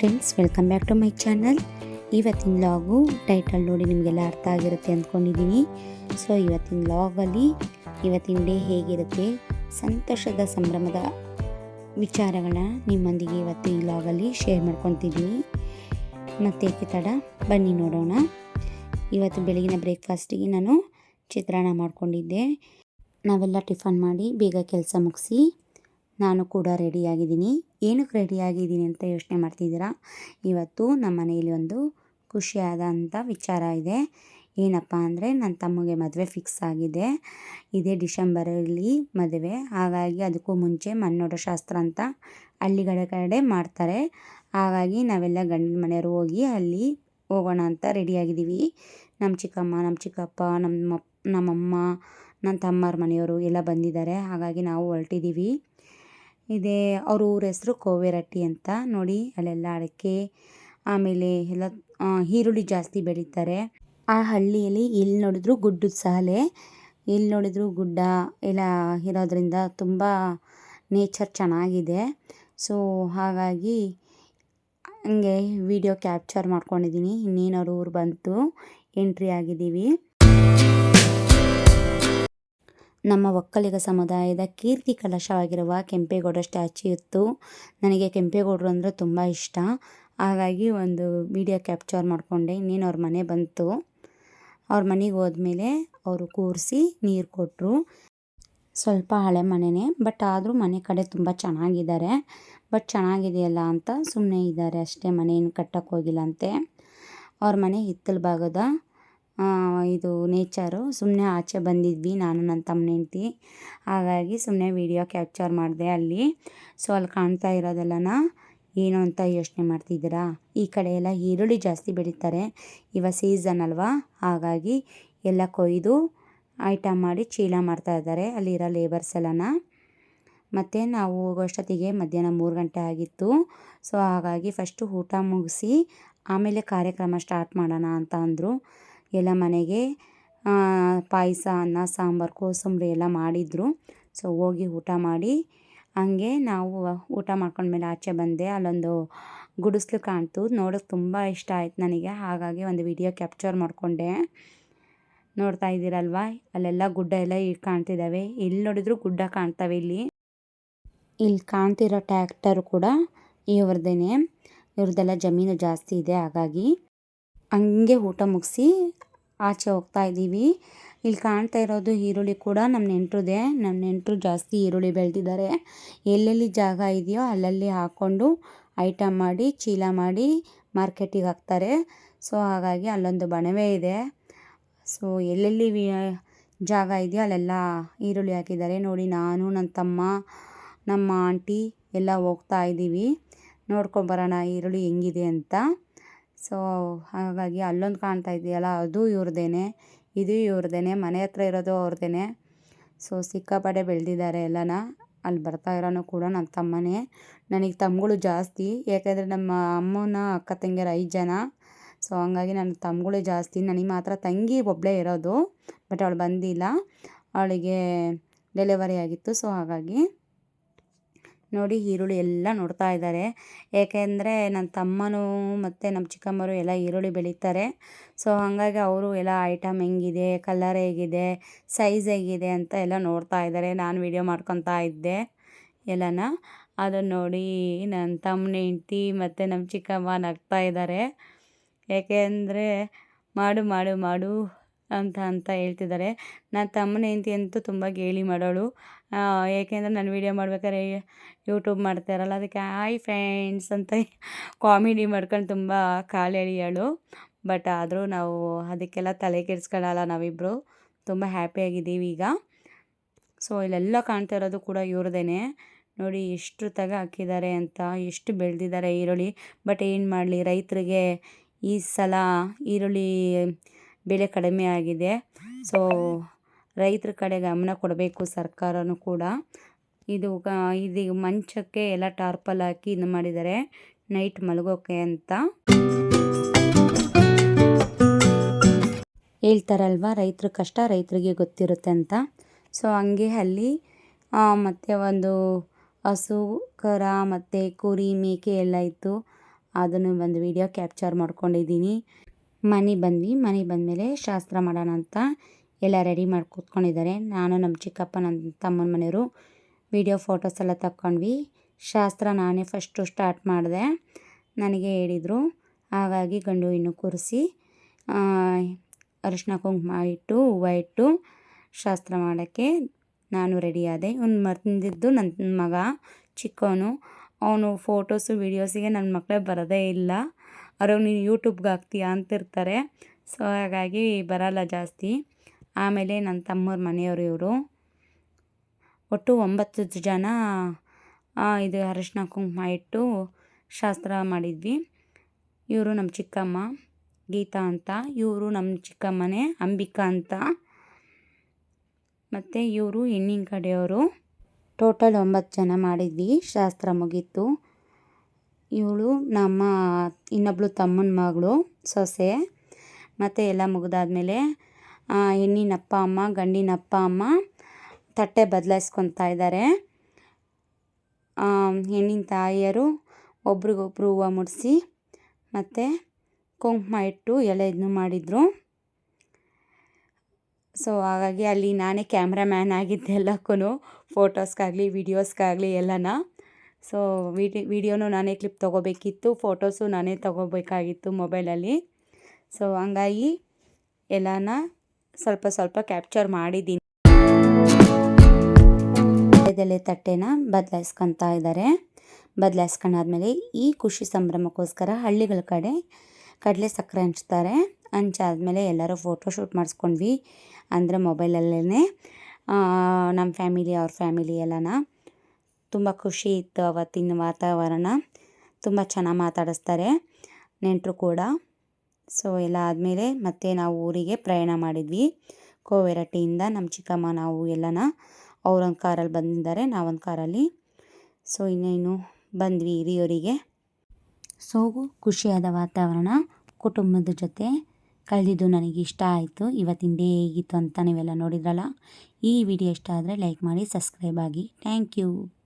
Friends welcome back to my channel ಇವತ್ತಿನ ಲಾಗು title ನೋಡಿ ನಿಮಗೆಲ್ಲ ಅರ್ಥ ಆಗಿರುತ್ತೆ ಅಂದ್ಕೊಂಡಿದ್ದೀನಿ. ಸೊ ಇವತ್ತಿನ ಲಾಗಲ್ಲಿ ಇವತ್ತಿನ ಡೇ ಹೇಗಿರುತ್ತೆ, ಸಂತೋಷದ ಸಂಭ್ರಮದ ವಿಚಾರಗಳನ್ನ ನಿಮ್ಮೊಂದಿಗೆ ಇವತ್ತು ಈ ಲಾಗಲ್ಲಿ ಶೇರ್ ಮಾಡ್ಕೊತಿದ್ದೀನಿ. ಮತ್ತೇಕೆ ತಡ, ಬನ್ನಿ ನೋಡೋಣ. ಇವತ್ತು ಬೆಳಗಿನ ಬ್ರೇಕ್ಫಾಸ್ಟಿಗೆ ನಾನು ಚಿತ್ರಾನ್ನ ಮಾಡ್ಕೊಂಡಿದ್ದೆ. ನಾವೆಲ್ಲ ಟಿಫನ್ ಮಾಡಿ ಬೇಗ ಕೆಲಸ ಮುಗಿಸಿ ನಾನು ಕೂಡ ರೆಡಿಯಾಗಿದ್ದೀನಿ. ಏನಕ್ಕೆ ರೆಡಿಯಾಗಿದ್ದೀನಿ ಅಂತ ಯೋಚನೆ ಮಾಡ್ತಿದ್ದೀರಾ? ಇವತ್ತು ನಮ್ಮ ಮನೆಯಲ್ಲಿ ಒಂದು ಖುಷಿಯಾದಂಥ ವಿಚಾರ ಇದೆ. ಏನಪ್ಪ ಅಂದರೆ ನನ್ನ ತಮ್ಮಗೆ ಮದುವೆ ಫಿಕ್ಸ್ ಆಗಿದೆ. ಇದೇ ಡಿಸೆಂಬರಲ್ಲಿ ಮದುವೆ. ಹಾಗಾಗಿ ಅದಕ್ಕೂ ಮುಂಚೆ ಮಣ್ಣೋಡ ಶಾಸ್ತ್ರ ಅಂತ ಹಳ್ಳಿಗಳ ಕಡೆ ಮಾಡ್ತಾರೆ. ಹಾಗಾಗಿ ನಾವೆಲ್ಲ ಗಂಡನ ಮನೆಯವರು ಹೋಗಿ ಅಲ್ಲಿ ಹೋಗೋಣ ಅಂತ ರೆಡಿಯಾಗಿದ್ದೀವಿ. ನಮ್ಮ ಚಿಕ್ಕಮ್ಮ, ನಮ್ಮ ಚಿಕ್ಕಪ್ಪ, ನಮ್ಮ ನಮ್ಮಮ್ಮ ನನ್ನ ತಮ್ಮರ ಮನೆಯವರು ಎಲ್ಲ ಬಂದಿದ್ದಾರೆ. ಹಾಗಾಗಿ ನಾವು ಹೊರಟಿದ್ದೀವಿ. ಇದೇ, ಅವ್ರ ಊರ ಹೆಸರು ಕೋವೆರಟ್ಟಿ ಅಂತ ನೋಡಿ, ಅಲ್ಲೆಲ್ಲ ಅಡಿಕೆ, ಆಮೇಲೆ ಎಲ್ಲ ಈರುಳ್ಳಿ ಜಾಸ್ತಿ ಬೆಳೀತಾರೆ. ಆ ಹಳ್ಳಿಯಲ್ಲಿ ಇಲ್ಲಿ ನೋಡಿದ್ರು ಗುಡ್ಡದ ಸಾಲೆ, ಇಲ್ಲಿ ನೋಡಿದ್ರು ಗುಡ್ಡ, ಎಲ್ಲ ಇರೋದ್ರಿಂದ ತುಂಬ ನೇಚರ್ ಚೆನ್ನಾಗಿದೆ. ಸೊ, ಹಾಗಾಗಿ ಹಂಗೆ ವಿಡಿಯೋ ಕ್ಯಾಪ್ಚರ್ ಮಾಡ್ಕೊಂಡಿದ್ದೀನಿ ಇನ್ನೇನು ಅವ್ರ ಊರು ಬಂತು ಎಂಟ್ರಿ ಆಗಿದ್ದೀವಿ. ನಮ್ಮ ಒಕ್ಕಲಿಗ ಸಮುದಾಯದ ಕೀರ್ತಿ ಕಲಶವಾಗಿರುವ ಕೆಂಪೇಗೌಡ ಸ್ಟ್ಯಾಚ್ಯೂ ಇತ್ತು. ನನಗೆ ಕೆಂಪೇಗೌಡರು ಅಂದರೆ ತುಂಬ ಇಷ್ಟ. ಹಾಗಾಗಿ ಒಂದು ವಿಡಿಯೋ ಕ್ಯಾಪ್ಚರ್ ಮಾಡಿಕೊಂಡೆ. ಇನ್ನೇನು ಅವ್ರ ಮನೆ ಬಂತು. ಅವ್ರ ಮನೆಗೆ ಹೋದ್ಮೇಲೆ ಅವರು ಕೂರಿಸಿ ನೀರು ಕೊಟ್ಟರು ಸ್ವಲ್ಪ ಹಳೆ ಮನೆಯೇ ಬಟ್ ಆದರೂ ಮನೆ ಕಡೆ ತುಂಬ ಚೆನ್ನಾಗಿದ್ದಾರೆ. ಬಟ್ ಚೆನ್ನಾಗಿದೆಯಲ್ಲ ಅಂತ ಸುಮ್ಮನೆ ಇದ್ದಾರೆ. ಅಷ್ಟೇ ಮನೇನು ಕಟ್ಟೋಕ್ಕೋಗಿಲ್ಲ ಅಂತೆ. ಅವ್ರ ಮನೆ ಹಿತ್ತಲ ಭಾಗದ ಇದು ನೇಚರು. ಸುಮ್ಮನೆ ಆಚೆ ಬಂದಿದ್ವಿ. ನಾನು, ನನ್ನ ತಮ್ಮನ ಹೆಂಡ್ತಿ. ಹಾಗಾಗಿ ಸುಮ್ಮನೆ ವಿಡಿಯೋ ಕ್ಯಾಪ್ಚರ್ ಮಾಡಿದೆ ಅಲ್ಲಿ. ಸೊ, ಅಲ್ಲಿ ಕಾಣ್ತಾ ಇರೋದೆಲ್ಲನ ಏನು ಅಂತ ಯೋಚನೆ ಮಾಡ್ತಿದ್ದೀರಾ? ಈ ಕಡೆ ಎಲ್ಲ ಈರುಳ್ಳಿ ಜಾಸ್ತಿ ಬೆಳೀತಾರೆ. ಇವ ಸೀಸನ್ ಅಲ್ವಾ? ಹಾಗಾಗಿ ಎಲ್ಲ ಕೊಯ್ದು ಐಟಮ್ ಮಾಡಿ ಚೀಲ ಮಾಡ್ತಾ ಇದ್ದಾರೆ. ಅಲ್ಲಿರೋ ಲೇಬರ್ಸ್ ಎಲ್ಲನ. ಮತ್ತು ನಾವು ಹೋಗೋಷ್ಟೊತ್ತಿಗೆ ಮಧ್ಯಾಹ್ನ ಮೂರು ಗಂಟೆ ಆಗಿತ್ತು. ಸೊ, ಹಾಗಾಗಿ ಫಸ್ಟು ಊಟ ಮುಗಿಸಿ ಆಮೇಲೆ ಕಾರ್ಯಕ್ರಮ ಸ್ಟಾರ್ಟ್ ಮಾಡೋಣ ಅಂತ ಅಂದರು. ಎಲ್ಲ ಮನೆಗೆ ಪಾಯಸ, ಅನ್ನ, ಸಾಂಬಾರು, ಕೋಸಂಬರಿ ಎಲ್ಲ ಮಾಡಿದರು. ಸೊ ಹೋಗಿ ಊಟ ಮಾಡಿ, ಹಂಗೆ ನಾವು ಊಟ ಮಾಡ್ಕೊಂಡ್ಮೇಲೆ ಆಚೆ ಬಂದೆ. ಅಲ್ಲೊಂದು ಗುಡಿಸ್ಲು ಕಾಣ್ತು. ನೋಡೋಕೆ ತುಂಬ ಇಷ್ಟ ಆಯ್ತು ನನಗೆ. ಹಾಗಾಗಿ ಒಂದು ವಿಡಿಯೋ ಕ್ಯಾಪ್ಚರ್ ಮಾಡಿಕೊಂಡೆ. ನೋಡ್ತಾ ಇದ್ದೀರಲ್ವಾ? ಅಲ್ಲೆಲ್ಲ ಗುಡ್ಡ ಎಲ್ಲ ಇಲ್ಲಿ ಕಾಣ್ತಿದ್ದಾವೆ. ಎಲ್ಲಿ ನೋಡಿದ್ರು ಗುಡ್ಡ ಕಾಣ್ತವೆ ಇಲ್ಲಿ. ಇಲ್ಲಿ ಕಾಣ್ತಿರೋ ಟ್ಯಾಕ್ಟರ್ ಕೂಡ ಇವ್ರದ್ದೇನೆ ಇವ್ರದ್ದೆಲ್ಲ ಜಮೀನು ಜಾಸ್ತಿ ಇದೆ. ಹಾಗಾಗಿ ಹಂಗೆ ಊಟ ಮುಗಿಸಿ ಆಚೆ ಹೋಗ್ತಾ ಇದ್ದೀವಿ. ಇಲ್ಲಿ ಕಾಣ್ತಾ ಇರೋದು ಈರುಳ್ಳಿ ಕೂಡ ನಮ್ಮ ನೆಂಟ್ರದೆ. ನಮ್ಮ ನೆಂಟರು ಜಾಸ್ತಿ ಈರುಳ್ಳಿ ಬೆಳೆದಿದ್ದಾರೆ. ಎಲ್ಲೆಲ್ಲಿ ಜಾಗ ಇದೆಯೋ ಅಲ್ಲಲ್ಲಿ ಹಾಕ್ಕೊಂಡು ಐಟಮ್ ಮಾಡಿ, ಚೀಲ ಮಾಡಿ ಮಾರ್ಕೆಟಿಗೆ ಹಾಕ್ತಾರೆ. ಸೊ, ಹಾಗಾಗಿ ಅಲ್ಲೊಂದು ಬಣವೆ ಇದೆ. ಸೊ, ಎಲ್ಲೆಲ್ಲಿ ಜಾಗ ಇದೆಯೋ ಅಲ್ಲೆಲ್ಲ ಈರುಳ್ಳಿ ಹಾಕಿದ್ದಾರೆ. ನೋಡಿ, ನಾನು, ನನ್ನ ತಮ್ಮ, ನಮ್ಮ ಆಂಟಿ ಎಲ್ಲ ಹೋಗ್ತಾ ಇದ್ದೀವಿ. ನೋಡ್ಕೊಂಬರೋಣ ಈರುಳ್ಳಿ ಹೆಂಗಿದೆ ಅಂತ. ಸೊ ಹಾಗಾಗಿ ಅಲ್ಲೊಂದು ಕಾಣ್ತಾ ಇದೆಯಲ್ಲ, ಅದು ಇವ್ರದೇನೆ, ಇದು ಇವ್ರದೇನೆ, ಮನೆ ಹತ್ರ ಇರೋದು ಅವ್ರದೇನೆ. ಸೊ ಸಿಕ್ಕಾಪಟ್ಟೆ ಬೆಳೆದಿದ್ದಾರೆ ಎಲ್ಲನ. ಅಲ್ಲಿ ಬರ್ತಾ ಇರೋನು ಕೂಡ ನನ್ನ ತಮ್ಮನೇ. ನನಗೆ ತಮ್ಮಗಳು ಜಾಸ್ತಿ, ಯಾಕೆಂದರೆ ನಮ್ಮ ಅಮ್ಮನ ಅಕ್ಕ ತಂಗಿಯರು ಐದು ಜನ. ಸೊ ಹಂಗಾಗಿ ನನ್ನ ತಮ್ಮಗಳೇ ಜಾಸ್ತಿ. ನನಗೆ ಮಾತ್ರ ತಂಗಿ ಒಬ್ಬಳೇ ಇರೋದು, ಬಟ್ ಅವಳು ಬಂದಿಲ್ಲ. ಅವಳಿಗೆ ಡೆಲಿವರಿ ಆಗಿತ್ತು ಸೊ ಹಾಗಾಗಿ ನೋಡಿ ಈರುಳ್ಳಿ ಎಲ್ಲ ನೋಡ್ತಾ ಇದ್ದಾರೆ. ಏಕೆಂದರೆ ನನ್ನ ತಮ್ಮನೂ ಮತ್ತು ನಮ್ಮ ಚಿಕ್ಕಮ್ಮರು ಎಲ್ಲ ಈರುಳ್ಳಿ ಬೆಳೀತಾರೆ. ಸೊ, ಹಾಗಾಗಿ ಅವರು ಎಲ್ಲ ಐಟಮ್ ಹೆಂಗಿದೆ ಕಲರ್ ಹೇಗಿದೆ ಸೈಜ್ ಹೇಗಿದೆ ಅಂತ ಎಲ್ಲ ನೋಡ್ತಾ ಇದ್ದಾರೆ. ನಾನು ವಿಡಿಯೋ ಮಾಡ್ಕೊತಾ ಇದ್ದೆ ಎಲ್ಲನ. ಅದನ್ನು ನೋಡಿ ನನ್ನ ತಮ್ಮನ ಹೆಂಡ್ತಿ ಮತ್ತು ನಮ್ಮ ಚಿಕ್ಕಮ್ಮ ನಗ್ತಾ ಇದ್ದಾರೆ. ಏಕೆಂದರೆ ಮಾಡು ಮಾಡು ಮಾಡು ಅಂತ ಅಂತ ಹೇಳ್ತಿದ್ದಾರೆ. ನನ್ನ ತಮ್ಮನ ಹೆಂಡ್ತಿ ಅಂತೂ ತುಂಬ ಗೇಲಿ ಮಾಡೋಳು. ಏಕೆಂದರೆ ನಾನು ವೀಡಿಯೋ ಮಾಡ್ಬೇಕಾದ್ರೆ ಯೂಟ್ಯೂಬ್ ಮಾಡ್ತಾರಲ್ಲ ಅದಕ್ಕೆ ಹಾಯ್ ಫ್ರೆಂಡ್ಸ್ ಅಂತ ಕಾಮಿಡಿ ಮಾಡ್ಕೊಂಡು ತುಂಬ ಕಾಲು ಎಳಿಯೋಳು ಬಟ್ ಆದರೂ ನಾವು ಅದಕ್ಕೆಲ್ಲ ತಲೆ ಕೆಡಿಸ್ಕೊಳ್ಳಲ್ಲ ನಾವಿಬ್ಬರು ತುಂಬ ಹ್ಯಾಪಿಯಾಗಿದ್ದೀವಿ ಈಗ. ಸೊ ಇಲ್ಲೆಲ್ಲ ಕಾಣ್ತಾ ಇರೋದು ಕೂಡ ಇವ್ರದೇ ನೋಡಿ ಎಷ್ಟು ತಗ ಹಾಕಿದ್ದಾರೆ ಅಂತ ಎಷ್ಟು ಬೆಳೆದಿದ್ದಾರೆ ಈರುಳ್ಳಿ. ಬಟ್ ಏನು ಮಾಡಲಿ, ರೈತರಿಗೆ ಈ ಸಲ ಈರುಳ್ಳಿ ಬೆಲೆ ಕಡಿಮೆ ಆಗಿದೆ. ಸೊ ರೈತರ ಕಡೆ ಗಮನ ಕೊಡಬೇಕು ಸರ್ಕಾರನೂ ಕೂಡ. ಇದು ಇದು ಮಂಚಕ್ಕೆ ಎಲ್ಲ ಟಾರ್ಪಲ್ ಹಾಕಿ ಇದು ಮಾಡಿದ್ದಾರೆ. ನೈಟ್ ಮಲಗೋಕೆ ಅಂತ. ಹೇಳ್ತಾರಲ್ವ, ರೈತರ ಕಷ್ಟ ರೈತರಿಗೆ ಗೊತ್ತಿರುತ್ತೆ ಅಂತ. ಸೊ, ಹಂಗೆ ಅಲ್ಲಿ ಮತ್ತು ಮತ್ತೆ ಒಂದು ಹಸು, ಕರ, ಮತ್ತು ಕುರಿ, ಮೇಕೆ ಎಲ್ಲ ಇತ್ತು. ಅದನ್ನು ಒಂದು ವಿಡಿಯೋ ಕ್ಯಾಪ್ಚರ್ ಮಾಡ್ಕೊಂಡಿದ್ದೀನಿ. ಮನೆ ಬಂದ್ವಿ, ಮನೆ ಬಂದಮೇಲೆ ಶಾಸ್ತ್ರ ಮಾಡೋಣ ಅಂತ. ಎಲ್ಲ ರೆಡಿ ಮಾಡಿ ಕೂತ್ಕೊಂಡಿದ್ದಾರೆ. ನಾನು ನಮ್ಮ ಚಿಕ್ಕಪ್ಪ ನನ್ನ ತಮ್ಮನ ಮನೆಯವರು ವಿಡಿಯೋ ಫೋಟೋಸ್ ಎಲ್ಲ ತಕ್ಕೊಂಡ್ವಿ. ಶಾಸ್ತ್ರ ನಾನೇ ಫಸ್ಟು ಸ್ಟಾರ್ಟ್ ಮಾಡಿದೆ, ನನಗೆ ಹೇಳಿದರು. ಹಾಗಾಗಿ ಗಂಡು ಇನ್ನು ಕೂರಿಸಿ ಅರಿಶಿನ ಕುಂಕುಮ ಇಟ್ಟು, ಹೂವು ಇಟ್ಟು ಶಾಸ್ತ್ರ ಮಾಡೋಕ್ಕೆ ನಾನು ರೆಡಿಯಾದೆ ಇವ್ನು ಬಂದಿದ್ದು ನನ್ನ ಮಗ, ಚಿಕ್ಕವನು. ಅವನು ಫೋಟೋಸು ವೀಡಿಯೋಸಿಗೆ ನನ್ನ ಮಕ್ಕಳೇ ಬರೋದೇ ಇಲ್ಲ. ಅವ್ರಿಗೆ ನೀನು ಯೂಟ್ಯೂಬ್ಗೆ ಹಾಕ್ತೀಯಾ ಅಂತಿರ್ತಾರೆ. ಸೊ ಹಾಗಾಗಿ ಬರೋಲ್ಲ ಜಾಸ್ತಿ. ಆಮೇಲೆ ನನ್ನ ತಮ್ಮವ್ರ ಮನೆಯವರು ಇವರು. ಒಟ್ಟು ಒಂಬತ್ತು ಜನ ಇದು ಅರಶಿನ ಕುಂಕುಮ ಇಟ್ಟು ಶಾಸ್ತ್ರ ಮಾಡಿದ್ವಿ. ಇವರು ನಮ್ಮ ಚಿಕ್ಕಮ್ಮ, ಗೀತಾ ಅಂತ. ಇವರು ನಮ್ಮ ಚಿಕ್ಕಮ್ಮನೇ, ಅಂಬಿಕಾ ಅಂತ. ಮತ್ತು ಇವರು ಹೆಣ್ಣಿನ ಕಡೆಯವರು. ಟೋಟಲ್ ಒಂಬತ್ತು ಜನ ಮಾಡಿದ್ವಿ, ಶಾಸ್ತ್ರ ಮುಗೀತು. ಇವಳು ನಮ್ಮ, ಇನ್ನೊಬ್ಳು ತಮ್ಮನ ಮಗಳು ಸೊಸೆ. ಮತ್ತು ಎಲ್ಲ ಮುಗಿದಾದ್ಮೇಲೆ ಹೆಣ್ಣಿನ ಅಪ್ಪ ಅಮ್ಮ ಗಂಡಿನ ಅಪ್ಪ ಅಮ್ಮ ತಟ್ಟೆ ಬದಲಾಯಿಸ್ಕೊತಾ ಇದ್ದಾರೆ. ಹೆಣ್ಣಿನ ತಾಯಿಯರು ಒಬ್ರಿಗೊಬ್ರು ಹೂವು ಮುಡಿಸಿ ಮತ್ತು ಕುಂಕುಮ ಇಟ್ಟು ಎಲೆಯನ್ನು ಮಾಡಿದರು. ಸೊ ಹಾಗಾಗಿ ಅಲ್ಲಿ ನಾನೇ ಕ್ಯಾಮ್ರಾಮ್ಯಾನ್ ಆಗಿದ್ದೆ ಎಲ್ಲಕ್ಕೂ ಫೋಟೋಸ್ಗಾಗಲಿ, ವೀಡಿಯೋಸ್ಗಾಗಲಿ ಎಲ್ಲನ. ಸೊ ವಿಡಿ, ವಿಡಿಯೋನು ನಾನೇ ಕ್ಲಿಪ್ ತೊಗೋಬೇಕಿತ್ತು, ಫೋಟೋಸು ನಾನೇ ತೊಗೋಬೇಕಾಗಿತ್ತು ಮೊಬೈಲಲ್ಲಿ. ಸೊ ಹಂಗಾಗಿ ಎಲ್ಲನ ಸ್ವಲ್ಪ ಸ್ವಲ್ಪ ಕ್ಯಾಪ್ಚರ್ ಮಾಡಿದ್ದೀನಿ. ತಟ್ಟೆನ ಬದಲಾಯಿಸ್ಕೊತಾ ಇದ್ದಾರೆ. ಬದಲಾಯಿಸ್ಕೊಂಡಾದ್ಮೇಲೆ ಈ ಖುಷಿ ಸಂಭ್ರಮಕ್ಕೋಸ್ಕರ ಹಳ್ಳಿಗಳ ಕಡೆ ಕಡಲೆ ಸಕ್ಕರೆ ಹಂಚ್ತಾರೆ. ಹಂಚಾದ್ಮೇಲೆ ಎಲ್ಲರೂ ಫೋಟೋ ಶೂಟ್ ಮಾಡಿಸ್ಕೊಂಡ್ವಿ. ಅಂದರೆ ಮೊಬೈಲಲ್ಲೇ ನಮ್ಮ ಫ್ಯಾಮಿಲಿ ಅವ್ರ ಫ್ಯಾಮಿಲಿ ಎಲ್ಲನ ತುಂಬ ಖುಷಿ ಇತ್ತು ಅವತ್ತಿನ ವಾತಾವರಣ. ತುಂಬ ಚೆನ್ನಾಗಿ ಮಾತಾಡಿಸ್ತಾರೆ. ನೆಂಟರು ಕೂಡ. ಸೊ, ಎಲ್ಲ ಆದಮೇಲೆ ಮತ್ತೆ ನಾವು ಊರಿಗೆ ಪ್ರಯಾಣ ಮಾಡಿದ್ವಿ. ಕೋವೆರಟ್ಟಿಯಿಂದ ನಮ್ಮ ಚಿಕ್ಕಮ್ಮ ನಾವು ಎಲ್ಲನ ಅವ್ರೊಂದು ಕಾರಲ್ಲಿ ಬಂದಿದ್ದಾರೆ, ನಾವೊಂದು ಕಾರಲ್ಲಿ. ಸೊ, ಇನ್ನೇನು ಬಂದ್ವಿ ಹಿರಿಯೂರಿಗೆ. ಸೊ, ಖುಷಿಯಾದ ವಾತಾವರಣ, ಕುಟುಂಬದ ಜೊತೆ ಕಳೆದಿದ್ದು ನನಗೆ ಇಷ್ಟ ಆಯಿತು. ಇವತ್ತಿನ ಡೇ ಹೇಗಿತ್ತು ಅಂತ ನೀವೆಲ್ಲ ನೋಡಿದ್ರಲ್ಲ, ಈ ವಿಡಿಯೋ ಇಷ್ಟ ಆದರೆ ಲೈಕ್ ಮಾಡಿ, ಸಬ್ಸ್ಕ್ರೈಬ್ ಆಗಿ. Thank you.